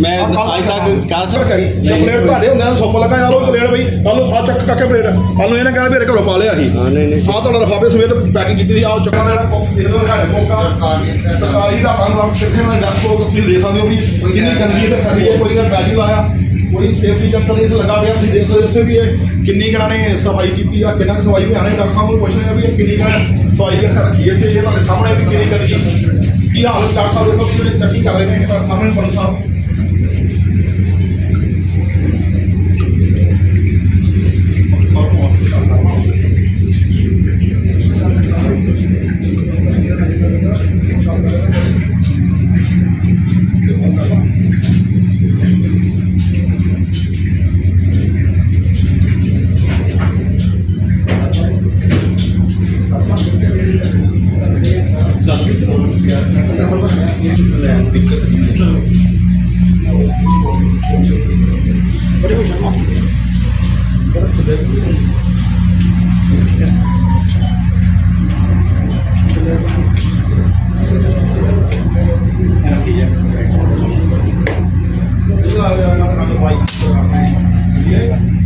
ਮੈਂ ਅੱਜ ਤੱਕ ਕਰ ਸਕਦਾ। ਪਲੇਟ ਤੁਹਾਡੇ ਹੁੰਦੇ ਆ ਸੁੱਪ ਲੱਗਾ ਯਾਰ ਉਹ ਪਲੇਟ ਬਈ। ਕੱਲ ਨੂੰ ਆ ਚੱਕ ਕੱਕੇ ਪਲੇਟ। ਕੱਲ ਨੂੰ ਇਹਨੇ ਕਹਿਣਾ ਮੇਰੇ ਘਰੋਂ ਪਾ ਲਿਆ ਸੀ। ਹਾਂ ਨਹੀਂ ਨਹੀਂ। ਆ ਤੁਹਾਡਾ ਲਫਾਫੇ ਸਵੇਰ ਤੋਂ ਪੈਕਿੰਗ ਕੀਤੀ ਸੀ। ਆਹ ਚੱਕਾਂ ਦਾ ਜਿਹੜਾ ਕੋਕ ਦੇਖ ਲਓ ਸਾਡੇ ਕੋਕਾ ਸਰਕਾਰੀ ਦਾ ਬੰਦ ਕਿੱਥੇ ਮੈਂ ਦੱਸ ਕੋ ਤੁਸੀਂ ਦੇ ਸਕਦੇ ਹੋ ਵੀ ਕਿੰਨੀ ਗੰਦਗੀ ਤੇ ਖੜੀ ਹੈ। ਕੋਈ ਨਾ ਬੈਗ ਲਾਇਆ। ਕੋਈ ਸੇਫਟੀ ਜੰਤਰ ਇਸ ਲੱਗਾ ਪਿਆ। ਤੁਸੀਂ ਦੇਖ ਸਕਦੇ ਹੋ ਉੱਥੇ ਵੀ ਇਹ ਕਿੰਨੀ ਕੁ ਇਹਨਾਂ ਨੇ ਸਫ਼ਾਈ ਕੀਤੀ ਆ। ਕਿੰਨਾ ਕੁ ਸਫ਼ਾਈ ਵੀ ਆਣੇ ਡਾਕਟਰ ਸਾਹਿਬ ਨੂੰ ਪੁੱਛਣਾ ਵੀ ਇਹ ਕਿੰਨੀ ਕੁ ਸਫ਼ਾਈ ਕਰ ਰੱਖੀ ਹੈ। ਇਹ ਤੁਹਾਡੇ ਸਾਹਮਣੇ ਵੀ ਕਿੰਨੀ ਕਰੀ ਕੀ ਹਾਲ ਡਾਕਟਰ ਸਾਹਿਬ ਦੇਖੋ ਵੀ ਜਿਹੜੇ ਚੱਕੀ ਕਰ ਰਹੇ ਨੇ ਤੁਹਾਡੇ ਸਾਹਮਣੇ ਸਾਹਿਬ।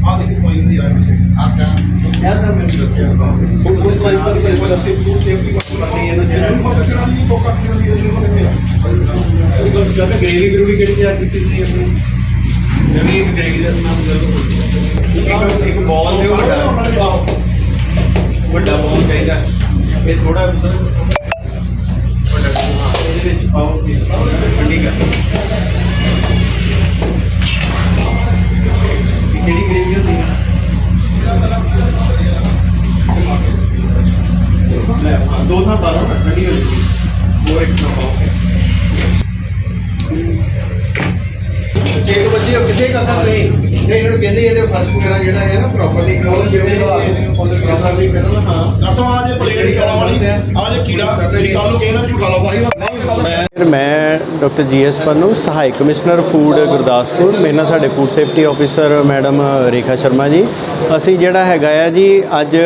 ਆ ਦੇਖੋ ਕੋਈ ਨਹੀਂ ਆ ਰਿਹਾ ਆਪਕਾ ਯਾਦ ਨਾ ਮੈਨੂੰ ਦੱਸਿਆ ਉਹ ਨਾਮ ਦੱਸੋ ਇੱਕ ਇੱਕ ਬਾਲ ਦੇ ਵੱਡਾ ਵੱਡਾ ਬਾਲ ਚਾਹੀਦਾ ਇਹ ਥੋੜਾ ਵੱਡਾ ਹਾਂ ਇਹਦੇ ਵਿੱਚ ਪਾਓ ਠੰਡੀ ਕਰ ਇਹ ਕਿਹੜੀ ਗ੍ਰੇਵੀ ਹੁੰਦੀ ਹੈ ਲੈ ਹਾਂ ਦੋ ਥਾਂ ਪਾ ਲਓ ਨਾ, ਠੰਡੀ ਹੋ ਜਾਏਗੀ ਉਹ ਇੱਕ ਨਾ ਪਾਓ ਛੇ ਕੁ ਵਜੇ ਉਹ ਕਿੱਥੇ ਕਰਦਾ ਤੁਸੀਂ ਨਹੀਂ ਇਹਨੂੰ ਕਹਿੰਦੇ ਇਹਦੇ ਫਰਸ਼ ਵਗੈਰਾ ਜਿਹੜਾ ਹੈ ਨਾ ਪ੍ਰੋਪਰਲੀ ਕਰੋ ਜਿਵੇਂ ਪ੍ਰੋਪਰਲੀ ਕਰੋ ਨਾ ਹਾਂ। ਡਾਕਟਰ ਸਾਹਿਬ ਅੱਜ ਪਲੇਟ ਹੀ ਕਾਲਾ ਵਾਲੀ ਅੱਜ ਕੀੜਾ ਤੁਸੀਂ ਕੱਲ ਨੂੰ ਕਹਿਣਾ ਝੂਠਾ ਲਾਉਂਦਾ ਸੀ ਫਿਰ ਮੈਂ ਡਾਕਟਰ ਜੀਐਸ ਪੰਨੂ ਸਹਾਇਕ ਕਮਿਸ਼ਨਰ ਫੂਡ ਗੁਰਦਾਸਪੁਰ। ਮੇਰੇ ਨਾਲ ਸਾਡੇ food safety officer madam Rekha Sharma ji. ਅਸੀਂ ਜਿਹੜਾ ਹੈਗਾ ਆ ਜੀ ਅੱਜ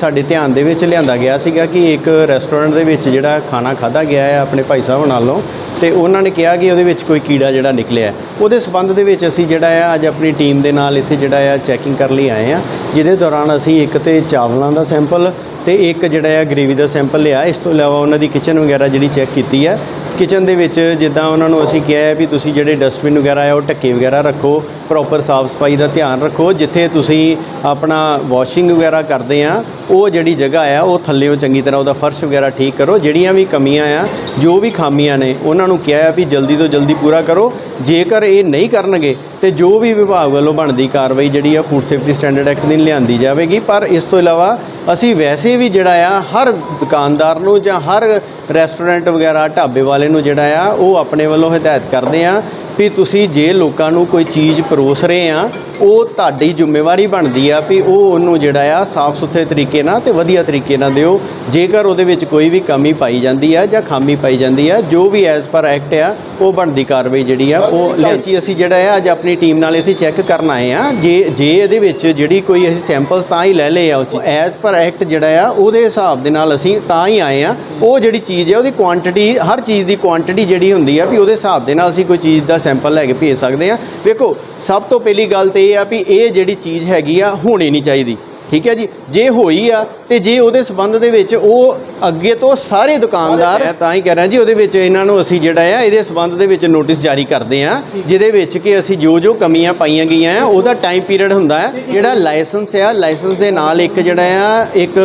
ਸਾਡੇ ਧਿਆਨ ਦੇ ਵਿੱਚ ਲਿਆਂਦਾ ਗਿਆ ਸੀਗਾ ਕਿ ਇੱਕ ਰੈਸਟੋਰੈਂਟ ਦੇ ਵਿੱਚ ਜਿਹੜਾ ਖਾਣਾ ਖਾਦਾ ਗਿਆ ਹੈ ਆਪਣੇ ਭਾਈ ਸਾਹਿਬ ਨਾਲੋਂ ਤੇ ਉਹਨਾਂ ਨੇ ਕਿਹਾ ਕਿ ਉਹਦੇ ਵਿੱਚ ਕੋਈ ਕੀੜਾ ਜਿਹੜਾ ਨਿਕਲਿਆ। ਉਹਦੇ ਸਬੰਧ ਦੇ ਵਿੱਚ ਅਸੀਂ ਜਿਹੜਾ ਆ ਅੱਜ ਆਪਣੀ ਟੀਮ ਦੇ ਨਾਲ ਇੱਥੇ ਜਿਹੜਾ ਆ ਚੈਕਿੰਗ ਕਰਨ ਲਈ ਆਏ ਆ। ਜਿਹਦੇ ਦੌਰਾਨ ਅਸੀਂ ਇੱਕ ਤੇ ਚਾਵਲਾਂ ਦਾ ਸੈਂਪਲ ਤੇ ਇੱਕ ਜਿਹੜਾ ਆ ਗ੍ਰੇਵੀ ਦਾ ਸੈਂਪਲ ਲਿਆ। ਇਸ ਤੋਂ ਇਲਾਵਾ ਉਹਨਾਂ ਦੀ ਕਿਚਨ ਵਗੈਰਾ ਜਿਹੜੀ ਚੈੱਕ ਕੀਤੀ ਹੈ ਕਿਚਨ ਦੇ ਵਿੱਚ ਜਿੱਦਾਂ ਉਹਨਾਂ ਨੂੰ ਅਸੀਂ ਕਿਹਾ ਹੈ ਵੀ ਤੁਸੀਂ ਜਿਹੜੇ ਡਸਟਬਿਨ ਵਗੈਰਾ ਆ ਉਹ ਢੱਕੇ ਵਗੈਰਾ ਰੱਖੋ ਪ੍ਰੋਪਰ ਸਾਫ਼ ਸਫ਼ਾਈ ਦਾ ਧਿਆਨ ਰੱਖੋ, ਜਿੱਥੇ ਤੁਸੀਂ ਆਪਣਾ ਵਾਸ਼ਿੰਗ ਵਗੈਰਾ ਕਰਦੇ ਆ, ਉਹ ਜਿਹੜੀ ਜਗ੍ਹਾ ਆ, ਉਹ ਥੱਲੇ ਉਹ ਚੰਗੀ ਤਰ੍ਹਾਂ ਉਹਦਾ ਫਰਸ਼ ਵਗੈਰਾ ਠੀਕ ਕਰੋ, ਜਿਹੜੀਆਂ ਵੀ ਕਮੀਆਂ ਆ, ਜੋ ਵੀ ਖਾਮੀਆਂ ਨੇ, ਉਹਨਾਂ ਨੂੰ ਕਿਹਾ ਹੈ ਵੀ ਜਲਦੀ ਤੋਂ ਜਲਦੀ ਪੂਰਾ ਕਰੋ, ਜੇਕਰ ਇਹ ਨਹੀਂ ਕਰਨਗੇ, ਤੇ ਜੋ ਵੀ ਵਿਭਾਗ ਵੱਲੋਂ ਬਣਦੀ ਕਾਰਵਾਈ ਜਿਹੜੀ ਆ ਫੂਡ ਸੇਫਟੀ ਸਟੈਂਡਰਡ ਐਕਟ ਦੀ ਲਿਆਂਦੀ ਜਾਵੇਗੀ, ਪਰ ਇਸ ਤੋਂ ਇਲਾਵਾ ਅਸੀਂ ਵੈਸੇ ਵੀ ਜਿਹੜਾ ਆ, ਹਰ ਦੁਕਾਨਦਾਰ ਨੂੰ ਜਾਂ ਹਰ ਰੈਸਟੋਰੈਂਟ ਵਗੈਰਾ, ਢਾਬੇ ਵਾਲੇ ਨੂੰ ਜਿਹੜਾ ਆ, ਉਹ ਆਪਣੇ ਵੱਲੋਂ ਹਦਾਇਤ ਕਰਦੇ ਆ ਵੀ ਤੁਸੀਂ ਜੇ ਲੋਕਾਂ ਨੂੰ ਕੋਈ ਚੀਜ਼ ਪਰੋਸ ਰਹੇ ਆ, ਉਹ ਤੁਹਾਡੀ ਜ਼ਿੰਮੇਵਾਰੀ ਬਣਦੀ ਆ ਵੀ ਉਹ ਉਹਨੂੰ ਜਿਹੜਾ ਆ ਸਾਫ਼ ਸੁਥਰੇ ਤਰੀਕੇ ਨਾਲ ਤੇ ਵਧੀਆ ਤਰੀਕੇ ਨਾਲ ਦਿਓ। ਜੇਕਰ ਉਹਦੇ ਵਿੱਚ ਕੋਈ ਵੀ ਕਮੀ ਪਾਈ ਜਾਂਦੀ ਆ ਜਾਂ ਖਾਮੀ ਪਾਈ ਜਾਂਦੀ ਆ, ਜੋ ਵੀ ਐਜ਼ ਪਰ ਐਕਟ ਆ, ਉਹ ਬਣਦੀ ਕਾਰਵਾਈ ਜਿਹੜੀ ਆ, ਉਹ ਲਿਆਚੀ ਅਸੀਂ ਜਿਹੜਾ ਆ, ਅੱਜ ਆਪਣੀ ਟੀਮ ਨਾਲ ਇੱਥੇ ਚੈੱਕ ਕਰਨ ਆਏ ਆ। ਜੇ ਜੇ ਇਹਦੇ ਵਿੱਚ ਜਿਹੜੀ ਕੋਈ ਅਸੀਂ ਸੈਂਪਲਸ ਤਾਂ ਹੀ ਲੈ ਲਏ ਆ, ਉਹ ਐਜ਼ ਪਰ ਐਕਟ ਜਿਹੜਾ ਆ, ਉਹਦੇ ਹਿਸਾਬ ਦੇ ਨਾਲ ਅਸੀਂ ਤਾਂ ਹੀ ਆਏ ਆ। ਉਹ ਜਿਹੜੀ ਚੀਜ਼ ਆ, ਉਹਦੀ ਕੁਆਂਟੀਟੀ ਹਰ ਚੀਜ਼ ਦੀ ਕੁਆਂਟੀਟੀ ਜਿਹੜੀ ਹੁੰਦੀ ਆ ਵੀ ਉਹਦੇ ਹਿਸਾਬ ਦੇ ਨਾਲ ਅਸੀਂ ਕੋਈ ਚੀਜ਼ ਦਾ ਸੈਂਪਲ ਲੈ ਕੇ ਭੇਜ ਸਕਦੇ ਆ। ਵੇਖੋ, ਸਭ ਤੋਂ ਪਹਿਲੀ ਗੱਲ ਤੇ ਇਹ ਆ ਵੀ ਇਹ ਜਿਹੜੀ ਚੀਜ਼ ਹੈਗੀ ਆ, ਹੋਣੀ ਨਹੀਂ ਚਾਹੀਦੀ। ਠੀਕ ਹੈ ਜੀ? ਜੇ ਹੋਈ ਆ ਤੇ ਜੇ ਉਹਦੇ ਸਬੰਧ ਦੇ ਵਿੱਚ ਉਹ ਅੱਗੇ ਤੋਂ ਸਾਰੇ ਦੁਕਾਨਦਾਰ ਮੈਂ ਤਾਂ ਹੀ ਕਹਿ ਰਿਹਾ ਜੀ ਉਹਦੇ ਵਿੱਚ ਇਹਨਾਂ ਨੂੰ ਅਸੀਂ ਜਿਹੜਾ ਆ ਇਹਦੇ ਸਬੰਧ ਦੇ ਵਿੱਚ ਨੋਟਿਸ ਜਾਰੀ ਕਰਦੇ ਆ ਜਿਹਦੇ ਵਿੱਚ ਕਿ ਅਸੀਂ ਜੋ ਜੋ ਕਮੀਆਂ ਪਾਈਆਂ ਗਈਆਂ ਆ ਉਹਦਾ ਟਾਈਮ ਪੀਰੀਅਡ ਹੁੰਦਾ ਹੈ। ਜਿਹੜਾ ਲਾਇਸੈਂਸ ਆ ਲਾਇਸੈਂਸ ਦੇ ਨਾਲ ਇੱਕ ਜਿਹੜਾ ਆ ਇੱਕ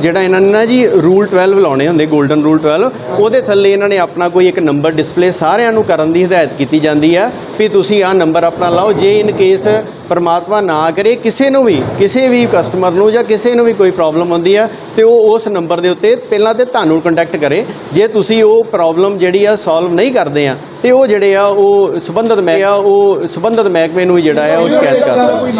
ਜਿਹੜਾ ਇਹਨਾਂ ਨੇ ਨਾ ਜੀ ਰੂਲ 12 ਲਾਉਣੇ ਹੁੰਦੇ 골ਡਨ ਰੂਲ 12 ਉਹਦੇ ਥੱਲੇ ਇਹਨਾਂ ਨੇ ਆਪਣਾ ਕੋਈ ਇੱਕ ਨੰਬਰ ਡਿਸਪਲੇ ਸਾਰਿਆਂ ਨੂੰ ਕਰਨ ਦੀ ਹਦਾਇਤ ਕੀਤੀ ਜਾਂਦੀ ਆ ਵੀ ਤੁਸੀਂ ਆਹ ਨੰਬਰ ਆਪਣਾ ਲਾਓ। ਜੇ ਇਨ ਕੇਸ ਪਰਮਾਤਮਾ ਨਾ ਕਰੇ ਕਿਸੇ ਨੂੰ ਵੀ ਕਿਸੇ ਵੀ ਕਸਟਮਰ ਨੂੰ ਜਾਂ ਕਿਸੇ ਨੂੰ ਵੀ ਕੋਈ ਪ੍ਰੋਬਲਮ ਆਉਂਦੀ ਆ, ਤੇ ਉਹ ਉਸ ਨੰਬਰ ਦੇ ਉੱਤੇ ਪਹਿਲਾਂ ਤੇ ਤੁਹਾਨੂੰ ਕੰਟੈਕਟ ਕਰੇ। ਜੇ ਤੁਸੀਂ ਉਹ ਪ੍ਰੋਬਲਮ ਜਿਹੜੀ ਆ ਸੋਲਵ ਨਹੀਂ ਕਰਦੇ ਆ, ਤੇ ਉਹ ਜਿਹੜੇ ਆ ਉਹ ਸੰਬੰਧਿਤ ਮੈਂ ਆ, ਉਹ ਸੰਬੰਧਿਤ ਮਹਿਕਮੇ ਨੂੰ ਜਿਹੜਾ ਆ, ਉਹ ਸ਼ਿਕਾਇਤ ਕਰ ਸਕਦੇ